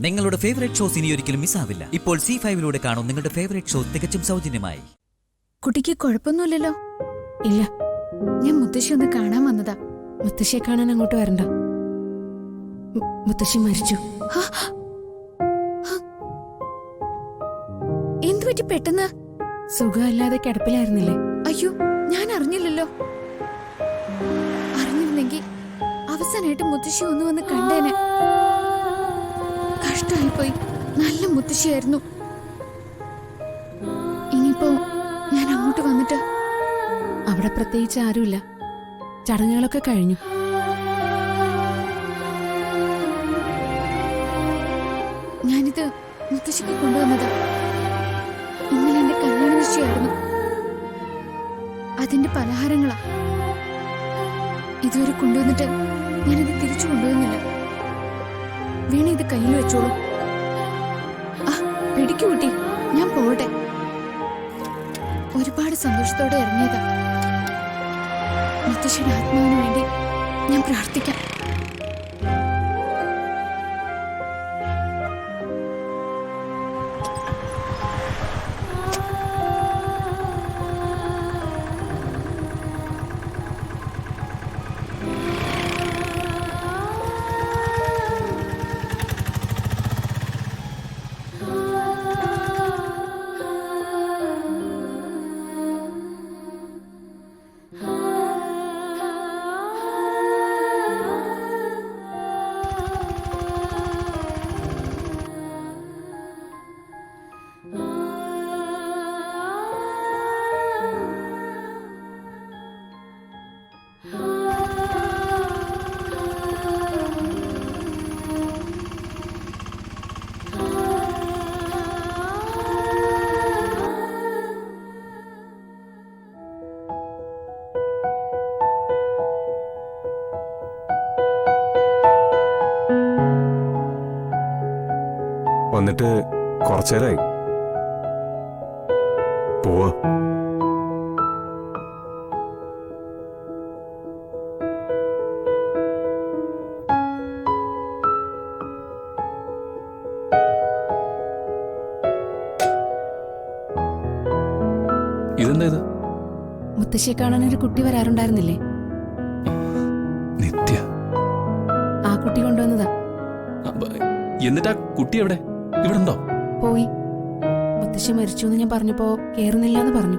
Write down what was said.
നിങ്ങളുടെ favourite shows ഇനി ഒരിക്കലും മിസ്സാവില്ല ഇപ്പോൾ സി ഫൈവിലൂടെ കാണും നിങ്ങളുടെ ഫേവറേറ്റ് ഷോ തികച്ചും സൗജന്യമായി. കുട്ടിക്ക് കുഴപ്പമൊന്നുമില്ലല്ലോ. ഇല്ല ഞാൻ മുത്തശ്ശി ഒന്ന് കാണാൻ വന്നതാ. മുത്തശ്ശിയെ കാണാൻ അങ്ങോട്ട് വരണ്ട. മുത്തശ്ശി മരിച്ചു. എന്തു പറ്റി പെട്ടെന്ന്? സുഖമില്ലാതെ കിടപ്പിലായിരുന്നില്ലേ? അയ്യോ ഞാൻ അറിഞ്ഞില്ലല്ലോ. അറിഞ്ഞിരുന്നെങ്കിൽ അവസാനായിട്ട് മുത്തശ്ശി ഒന്ന് വന്ന് കണ്ടേനെ. കഷ്ടായിപ്പോയി നല്ല മുത്തശ്ശിയായിരുന്നു. ഇനിയിപ്പോ ഞാൻ അങ്ങോട്ട് വന്നിട്ട് അവിടെ പ്രത്യേകിച്ച് ആരുമില്ല. ചടങ്ങുകളൊക്കെ കഴിഞ്ഞു. ഞാനിത് മുത്തശ്ശിക്ക് കൊണ്ടുവന്നത് ഇന്നലെ എന്റെ കല്യാണ നിശ്ചയമായിരുന്നു അതിന്റെ പലഹാരങ്ങളാ. ഇതുവരെ കൊണ്ടുവന്നിട്ട് ഞാനിത് തിരിച്ചു കൊണ്ടുവന്നില്ല. വീണ ഇത് കയ്യിൽ വെച്ചോളൂ. പിടിക്കൂട്ടി പിടിക്കു ഞാൻ പോട്ടെ ഒരുപാട് സന്തോഷത്തോടെ ഇറങ്ങിയതാ. മുത്തശ്ശിയുടെ ആത്മാവിന് വേണ്ടി ഞാൻ പ്രാർത്ഥിക്കാം. വന്നിട്ട് കുറച്ചേരായി. പോവാ. ഇതെന്താ ഇത്? മുത്തശ്ശിയെ കാണാൻ ഒരു കുട്ടി വരാറുണ്ടായിരുന്നില്ലേ? നിത്യ. ആ കുട്ടി കൊണ്ടുവന്നതാ. എന്നിട്ട് എന്നിട്ടാ കുട്ടി എവിടെ? ഇവിടെ ഉണ്ടോ പോയി. മുത്തശ്ശി മരിച്ചു എന്ന് ഞാൻ പറഞ്ഞപ്പോ കേറുന്നില്ല എന്ന് പറഞ്ഞു.